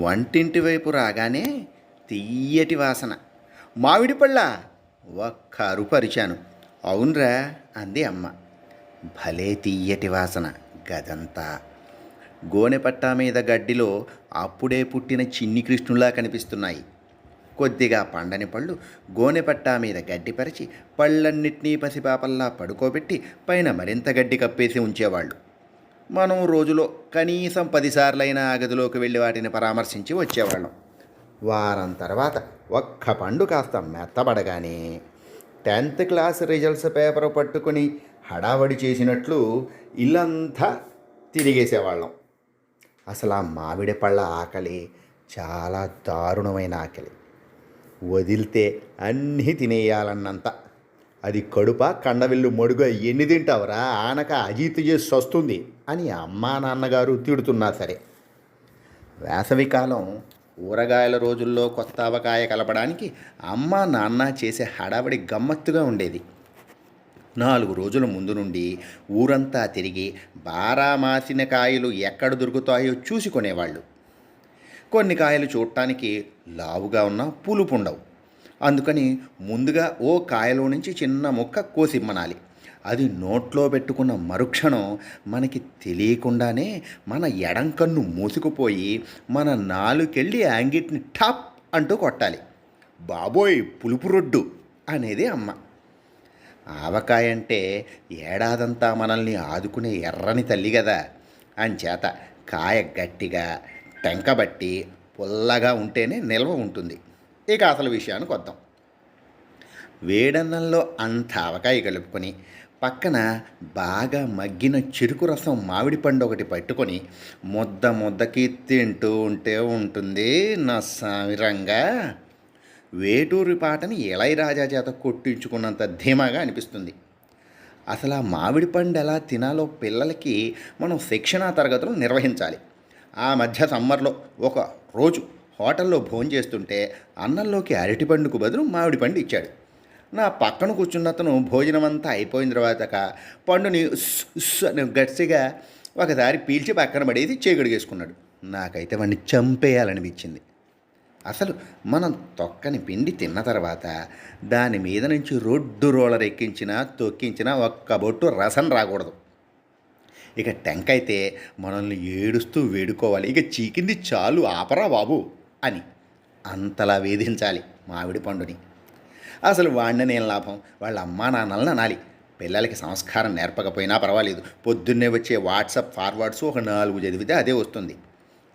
వంటింటి వైపు రాగానే తీయటి వాసన. మామిడి పళ్ళ ఒక్క అరుపరిచాను. అవునరా అంది అమ్మ. భలే తీయటి వాసన గదంతా. గోనెపట్టా మీద గడ్డిలో అప్పుడే పుట్టిన చిన్ని కృష్ణులా కనిపిస్తున్నాయి. కొద్దిగా పండని పళ్ళు గోనెపట్టా మీద గడ్డి పరిచి పళ్ళన్నిటినీ పసిపాపల్లా పడుకోబెట్టి పైన మరింత గడ్డి కప్పేసి ఉంచేవాళ్ళు. మనం రోజులో కనీసం పదిసార్లైనా ఆ గదిలోకి వెళ్ళి వాటిని పరామర్శించి వచ్చేవాళ్ళం. వారం తర్వాత ఒక్క పండు కాస్త మెత్తబడగానే టెన్త్ క్లాస్ రిజల్ట్స్ పేపర్ పట్టుకొని హడావడి చేసినట్లు ఇల్లంతా తిరిగేసేవాళ్ళం. అసలు ఆ మామిడి పళ్ళ ఆకలి చాలా దారుణమైన ఆకలి. వదిలితే అన్నీ తినేయాలన్నంత అది కడుప కండవిల్లు మడుగ ఎన్ని తింటావురా? ఆనక అజీత్ చేసి వస్తుంది అని అమ్మా నాన్నగారు తిడుతున్నా సరే. వేసవికాలం ఊరగాయల రోజుల్లో కొత్త అవకాయ కలపడానికి అమ్మ నాన్న చేసే హడావడి గమ్మత్తుగా ఉండేది. నాలుగు రోజుల ముందు నుండి ఊరంతా తిరిగి బారామాసిన కాయలు ఎక్కడ దొరుకుతాయో చూసి కొనేవాళ్ళు. కొన్ని కాయలు చూడటానికి లావుగా ఉన్న పులుపు ఉండవు అందుకని ముందుగా ఓ కాయలో నుంచి చిన్న ముక్క కోసిమ్మనాలి. అది నోట్లో పెట్టుకున్న మరుక్షణం మనకి తెలియకుండానే మన ఎడం కన్ను మూసుకుపోయి మన నాలుకెళ్ళి యాంగిట్ని టాప్ అంటూ కొట్టాలి. బాబోయ్ పులుపు రొడ్డు అనేది అమ్మ. ఆవకాయ అంటే ఏడాదంతా మనల్ని ఆదుకునే ఎర్రని తల్లి కదా అంచేత కాయ గట్టిగా టెంకబట్టి పుల్లగా ఉంటేనే నిల్వ ఉంటుంది. ఇక అసలు విషయానికి వద్దాం. వేడన్నంలో అంత ఆవకాయ కలుపుకొని పక్కన బాగా మగ్గిన చెరుకు రసం మామిడి పండు ఒకటి పట్టుకొని ముద్ద ముద్దకి తింటూ ఉంటే ఉంటుంది నా సామిరంగా వేటూరి పాటని ఇళయరాజా చేత కొట్టించుకున్నంత ధీమాగా అనిపిస్తుంది. అసలు ఆ మామిడి పండు ఎలా తినాలో పిల్లలకి మనం శిక్షణా తరగతులు నిర్వహించాలి. ఆ మధ్య సమ్మర్లో ఒక రోజు హోటల్లో భోజనం చేస్తుంటే అన్నంలోకి అరటిపండుకు బదులు మామిడి పండు ఇచ్చాడు. నా పక్కన కూర్చున్న అతను భోజనం అంతా అయిపోయిన తర్వాత పండుని అని గట్టిగా ఒకసారి పీల్చి పక్కన పడేది చేగడిగేసుకున్నాడు నాకైతే వాడిని చంపేయాలనిపించింది. అసలు మనం తొక్కని పిండి తిన్న తర్వాత దాని మీద నుంచి రొడ్డు రోలర్ ఎక్కించినా తొక్కించినా ఒక్క బొట్టు రసం రాకూడదు. ఇక టెంక్ అయితే మనల్ని ఏడుస్తూ వేడుకోవాలి. ఇక చీకింది చాలు ఆపరా బాబు. అని అంతలా వేధించాలి మామిడి పండుని. అసలు వాడిని నేను లాభం? వాళ్ళ అమ్మా నాన్నలను అనాలి. పిల్లలకి సంస్కారం నేర్పకపోయినా పర్వాలేదు. పొద్దున్నే వచ్చే వాట్సాప్ ఫార్వర్డ్స్ ఒక నాలుగు చదివితే అదే వస్తుంది.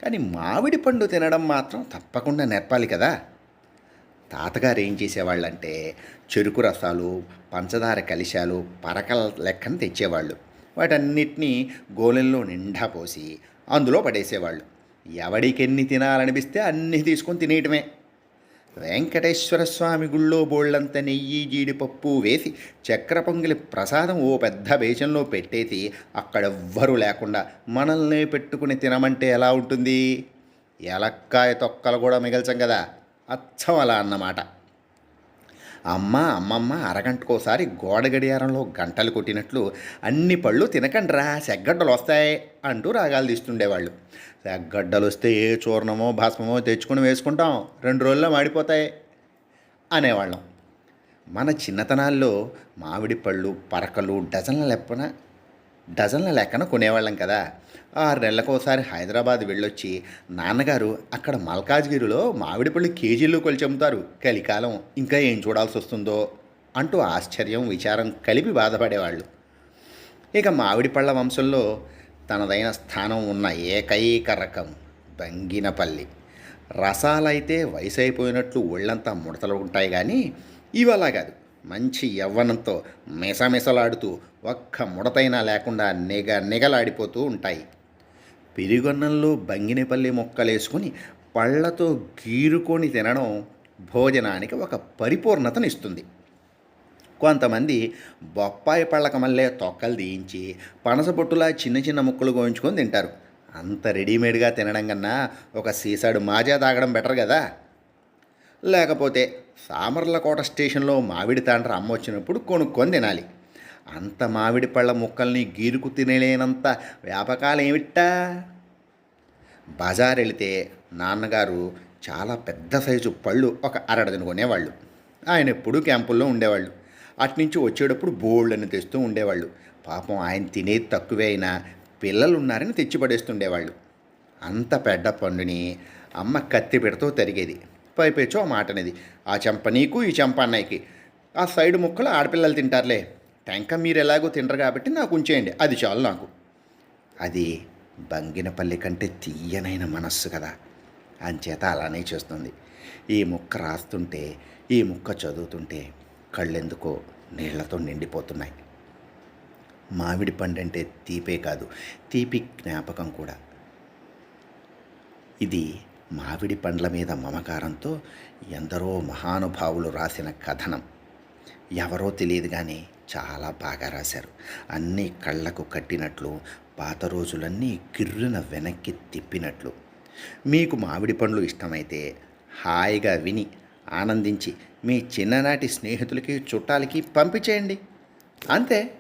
కానీ మామిడి పండు తినడం మాత్రం తప్పకుండా నేర్పాలి కదా. తాతగారు ఏం చేసేవాళ్ళంటే చెరుకు రసాలు పంచదార కలిశాలు పరకల లెక్కన తెచ్చేవాళ్ళు. వాటన్నిటినీ గోలెల్లో నిండా పోసి అందులో పడేసేవాళ్ళు. ఎవడికెన్ని తినాలనిపిస్తే అన్నీ తీసుకొని తినేయటమే. వెంకటేశ్వర స్వామి గుళ్ళో బోళ్ళంత నెయ్యి జీడిపప్పు వేసి చక్ర పొంగిలి ప్రసాదం ఓ పెద్ద బేషంలో పెట్టేసి అక్కడెవ్వరూ లేకుండా మనల్ని పెట్టుకుని తినమంటే ఎలా ఉంటుంది? ఎలక్కాయ తొక్కలు కూడా మిగల్చం కదా. అచ్చం అలా అన్నమాట. అమ్మ అమ్మమ్మ అరగంటకోసారి గోడ గడియారంలో గంటలు కొట్టినట్లు అన్ని పళ్ళు తినకండ్రా సెగ్గడ్డలు వస్తాయి అంటూ రాగాలు తీస్తుండేవాళ్ళు. సెగ్గడ్డలు వస్తే ఏ చూర్ణమో భస్మమో తెచ్చుకొని వేసుకుంటాం రెండు రోజుల్లో మాడిపోతాయి అనేవాళ్ళం. మన చిన్నతనాల్లో మామిడి పళ్ళు పరకలు డజన్ల లెప్పన డజన్ల లెక్కన కొనేవాళ్ళం కదా. ఆరు నెలలకోసారి హైదరాబాద్ వెళ్ళొచ్చి నాన్నగారు అక్కడ మల్కాజ్గిరిలో మామిడి పళ్ళు కేజీలు కొలిచి అమ్ముతారు కలికాలం ఇంకా ఏం చూడాల్సి వస్తుందో అంటూ ఆశ్చర్యం విచారం కలిపి బాధపడేవాళ్ళు. ఇక మామిడి పళ్ళ వంశంలో తనదైన స్థానం ఉన్న ఏకైక రకం బంగినపల్లి. రసాలైతే వయసు అయిపోయినట్లు ఒళ్ళంతా ముడతలు ఉంటాయి కానీ ఇవి అలా కాదు. మంచి యవ్వనంతో మెసమెసలాడుతూ ఒక్క ముడతైనా లేకుండా నిగ నిగలాడిపోతూ ఉంటాయి. పెరుగన్నంలో బంగినపల్లి మొక్కలేసుకుని పళ్ళతో గీరుకొని తినడం భోజనానికి ఒక పరిపూర్ణతనిస్తుంది. కొంతమంది బొప్పాయి పళ్ళక మళ్ళీ తొక్కలు తీయించి పనసపొట్టులా చిన్న చిన్న ముక్కలు గోయించుకొని తింటారు. అంత రెడీమేడ్గా తినడం కన్నా ఒక సీసాడు మాజా తాగడం బెటర్ కదా. లేకపోతే సామర్లకోట స్టేషన్లో మామిడి తాండ్ర అమ్మ వచ్చినప్పుడు కొనుక్కొని తినాలి. అంత మామిడి పళ్ళ ముక్కల్ని గీరుకు తినలేనంత వ్యాపకాలు ఏమిట్టా బజార్ వెళితే నాన్నగారు చాలా పెద్ద సైజు పళ్ళు ఒక అరడదని కొనేవాళ్ళు ఆయన ఎప్పుడూ క్యాంపుల్లో ఉండేవాళ్ళు. అట్నుంచి వచ్చేటప్పుడు బోల్డ్ని తెస్తూ ఉండేవాళ్ళు. పాపం ఆయన తినేది తక్కువే అయినా పిల్లలు ఉన్నారని తెచ్చి పడేస్తుండేవాళ్ళు అంత పెద్ద పండుని అమ్మ కత్తిపెడతో తరిగేది. పైపేచో ఆ మాట అనేది. ఆ చెంప నీకు ఈ చెంప అన్నయ్యకి. ఆ సైడ్ ముక్కలు ఆడపిల్లలు తింటారులే. టెంక మీరు ఎలాగో తినరు కాబట్టి నాకు ఉంచేయండి. అది చాలు నాకు. అది బంగినపల్లి కంటే తీయనైన మనస్సు కదా. అంచేత అలానే చేస్తుంది. ఈ ముక్క రాస్తుంటే ఈ ముక్క చదువుతుంటే కళ్ళెందుకో నీళ్ళతో నిండిపోతున్నాయి. మామిడి పండు అంటే తీపే కాదు. తీపి జ్ఞాపకం కూడా. ఇది మామిడి పండ్ల మీద మమకారంతో ఎందరో మహానుభావులు రాసిన కథనం. ఎవరో తెలియదు కానీ చాలా బాగా రాశారు. అన్నీ కళ్ళకు కట్టినట్లు పాత రోజులన్నీ గిర్రున వెనక్కి తిప్పినట్లు. మీకు మామిడి పండ్లు ఇష్టమైతే హాయిగా విని ఆనందించి మీ చిన్ననాటి స్నేహితులకి చుట్టాలకి పంపించేయండి. అంతే.